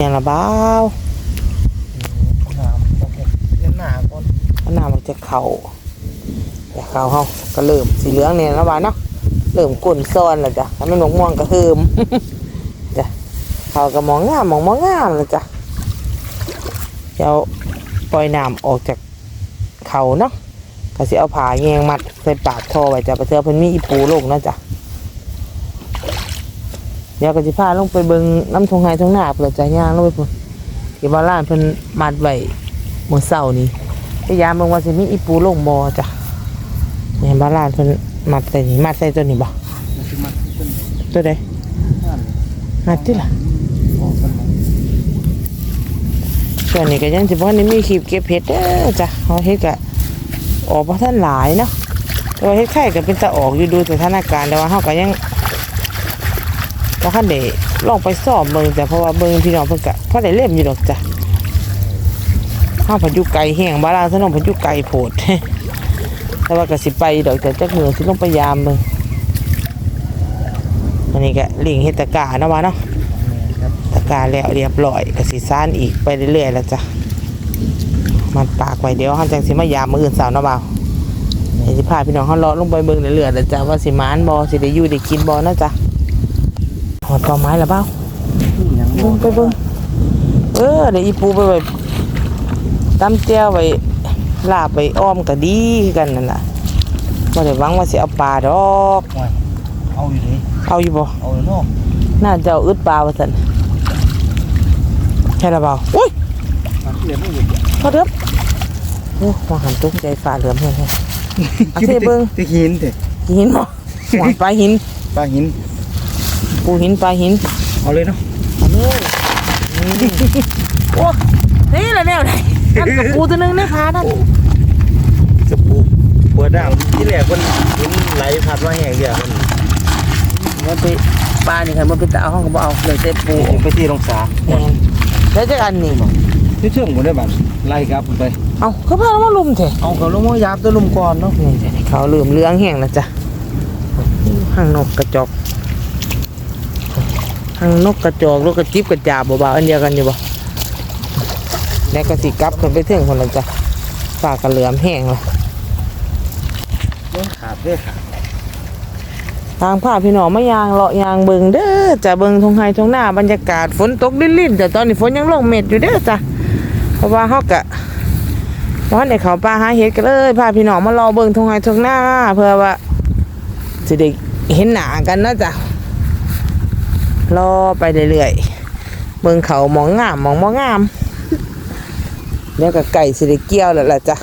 อย่างละบ้าวน้ำโอเคเลี้ยงหนาก่อนอันน้ามันจะเข่าแต่เข่าเฮาก็เริ่มสีเหลืองเนี่ยละบ้าวเนาะเริ่มกุ่นซ้อนแล้วจ้ะถ้ามันหมกม่วงก็เฮิมจ้ะเขาก็มองงามมองมองงามแล้วจ้ะเดี๋ยวปล่อยน้ำออกจากเขาเนาะก็สิเอาผ้าแยงมัดใส่ปากท่อไว้จ้ะไปเทื่อเพิ่นมีอีปูลงเนาะจ้ะ เดี๋ยวก็สิพาลงไปเบิงน้ำทงไห้ทงหน้าเพื่อจย่างลงไปพุ่นที่บ้านล้านเพิ่นมัดไว้เมื่อเช้านี้พยายามเบิ่งว่าสิมีอีปูลงบ่จ้ะเนี่ยบ้านลานเพิ่นมัดใส่นี่มัดใส่ตัวนี้บ่มันคือมันขึ้นตัวใดนั่นมัดติล่ะส่วนนี้ก็ยังสิบ่ทันได้มีคลิปเก็บเห็ดเด้อจ้ะเฮาเฮ็ดก็ออกบ่ทันหลายเนาะแต่ว่าเฮ็ดไข่ก็เป็นตาออกอยู่ดูสถานการณ์แต่ว่าเฮาก็ยัง บ่ทันได้ลองไปสอบเบิงจ้ะเพราะว่าเบิงพี่น้องเพิ่นก็พอได้เล่มอยู่ดอกจ้ะเฮาพันอยู่ไกลแห้งบ้านลานถนนพันอยู่ไกลโพดแต่ว่าก็สิไปดอกแต่จักมือสิลงไปยามเบิงอันนี้ก็ลิงเฮตะกาเนาะว่าเนาะตะกาแล้วเรียบร้อยก็สิซ่านอีกไปเรื่อยๆแล้วจ้ะมันปากไว้เดี๋ยวเฮาจังสิมายามมื้ออื่นเช้าเนาะบ่าวสิพาพี่น้องเฮาเลาะลงไปเบิ่งเรื่อยๆแล้วจ้ะว่าสิมานบ่สิได้อยู่ได้กินบ่เนะจ้ะ หอดต่อไม้แล้วบ่าวยังเบิ่งไปเบิ่งเออเดี๋ยวอีปูไปไว้ตำแจ่วไว้ลาบไว้อ้อมก็ดีคือกันนั่นน่ะบ่ได้หวังว่าสิเอาปลาดอกเอาอยู่ดิเอาอยู่บ่เอาอยู่เนาะน่าจะเอาอึดปลาว่าซั่นใช่ละเปล่าอุ้ยมันเลี้ยงไม่อยู่พอเด้อโอ้มาหันตุกใจฟ้าเหลือมเฮ้ยเฮ้ยเอาเทเบิ่งตะหินเถอะหินบ่หัวปลาหินปลาหิน ปูหินปลาหินเอาเลยเนาะอันนี้นี่โอ้นี่แหละแนวไหนนั่นกับปูตัวหนึงนะคะนั่นจะปูเปิดด่างที่แรกมันมันไหลพัดมาแห้งเดียวมันมันไปปลานี่ค่ะมันไปตาเอาห้องก็บ่เอาเลยเต็ปูไปที่ลงสาแม่นแล้วจะอันนี้บ่ที่เชื่อมกันได้บ้างไล่กลับไปเอาเขาพาเรามาลุมเถอะเอาเขาลงมายาบตัวลุมก่อนเนาะนี่เขาลืมเรื่องแห้งนะจ๊ะห้างนกกระจอก ห้างนกกระจอกลูกกระจิบกระจาบเบาๆอันเดียวกันอยู่บ่แล้วก็สิกลับขึ้นไปถึงคนละจ้ะฝากกระเหลือมแห้งเลยขาดได้ขาดทางผ้าพี่น้องมายางเลาะยางเบิงเด้อจะเบิงทงไฮทงหน้าบรรยากาศฝนตกลิ่นๆแต่ตอนนี้ฝนยังลงเม็ดอยู่เด้อจ้ะเพราะว่าเฮากะวันในเขาป่าหาเห็ดกันเลยพาพี่น้องมารอเบิงทงไฮทงหน้า เพื่อว่าจะได้เห็นหน้ากันเนาะจ้ะ รอไปเรื่อยๆเบิงเขาหมองงามหมองบ่งามแล้วก็ไก่สิได้เกี่ยวแล้วล่ะจ้ะ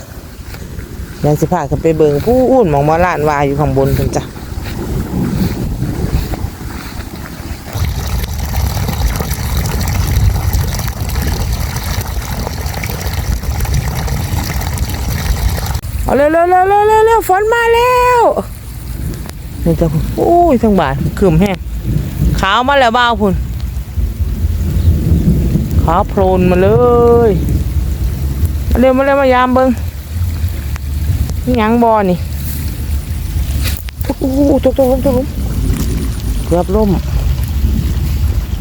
ยังสิพากันไปเบิงผู้อุ่นหมองบ่ล้านวาอยู่ข้างบนกันจ้ะเอาเร็วเร็วเร็วเร็วเร็วเร็วฝนมาแล้วนี่จ้ะโอ้ยทั้งบาทคืมแห้ง ขาวมาแล้วบ้าวพุ่นขาวโพลนมาเลยมาเร็วมาเร็วมายามเบิงนี่หยังบอนี่โอ้โหตกตกลมตกลมเกือบล่ม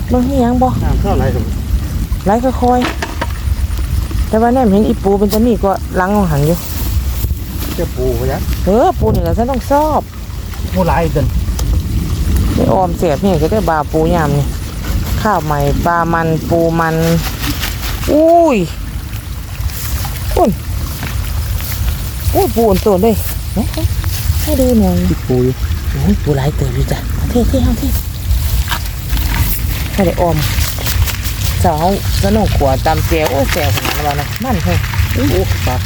เบิงนี่หยังบอน้ำเท่าไหร่ครับไล่ค่อยๆแต่ว่าแนมเห็นอีปูเป็นตะมีก็ลังของหันอยู่จะปูไปยังเออปูนี่แหละฉันต้องชอบ ปูไหลเดิน ไอออมเสียบเนี่ยก็ได้บาปูยามนี่ข้าวใหม่ปลามันปูมันอุ้ยอุ้ยอุ้ยปูอันตัวเลยเอ๊ะให้ดูหน่อยที่ปูอยู่โอ้ยปูหลายเติบอยู่จ้ะเอาเท่เท่เอาเท่ให้ได้ออมสาวสนุกขวดตำเจียวโอ้ยแซวขนาดนั้นวะนะมันเฮ้ยโอ้ปลา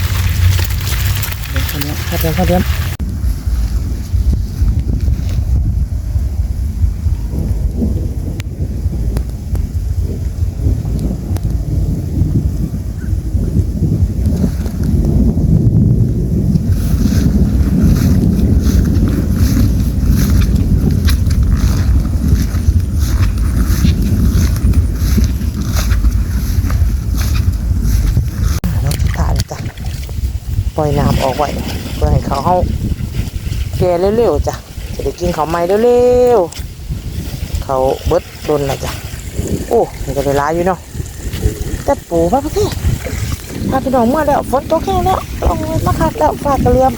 ข้าวเดียวข้าวเดียว ปล่อยน้ำออกไว้เพื่อให้เขาเขาแก่เร็วๆจ้ะจะได้กินเขาใหม่เร็วๆเขาเบิดโดนละจ้ะโอ้มันจะได้ร้ายอยู่เนาะแต่ปูพระพี่พาพี่น้องเมื่อแล้วฝนตกแห้งแล้วลงมาคักแล้วฟ้ากระเรียม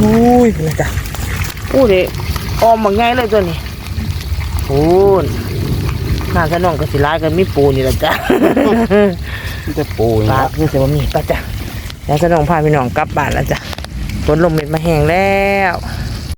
อุ้ยนะจ๊ะอู้เด็ออมบักไงเลยตัวนี้ปูนน่าจะน้องก็สิร้ายกันมีปูนี่แหละจ้ะ จะปูปลาคือสิว่ามีปะจ้ะแล้วจะน้องพาพี่น้องกลับบ้านแล้วจ้ะฝนลมเม็ดมาแห้งแล้ว